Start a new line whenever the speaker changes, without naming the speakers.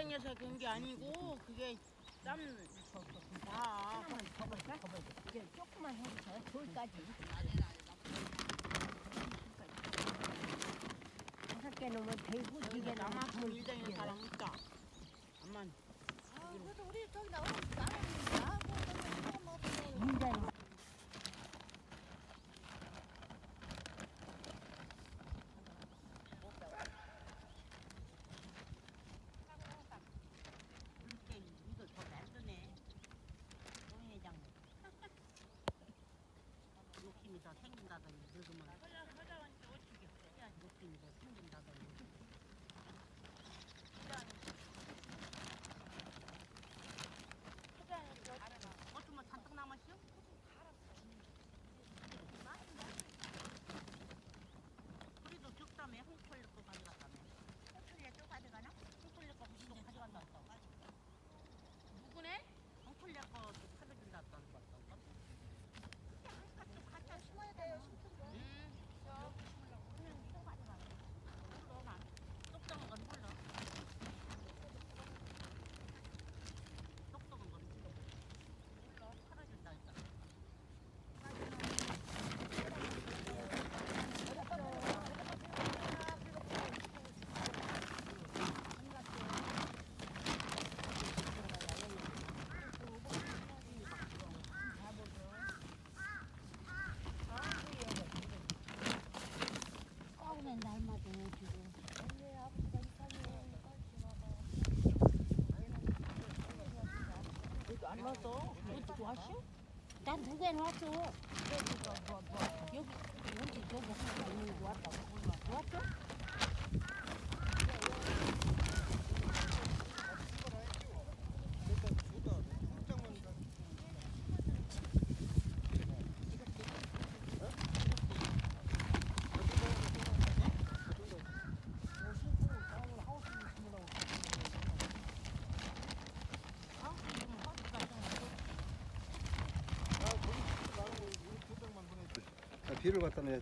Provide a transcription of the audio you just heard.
밀장에서 그런 게 아니고 그게 땀 다.
하나만 더 볼까? 이제 조금만 해서 돌까지. 다섯 개 넣으면 되고
이게
남아서
밀장에 사람 있다. 암만
아, 그래도 우리 저기 나오는 나하고 조금 먹으면
인자는
이렇게 이거 더 얇드네. 동회장. 더 생긴다더니 늙으면. 욕심이 더 생긴다더니. 안 넣었어? 이것도 왔어?
난두 개는 왔어. 여기 여기 저기 하나 있는 거 왔다고. 왔어?
자, 뒤를 갖다 내.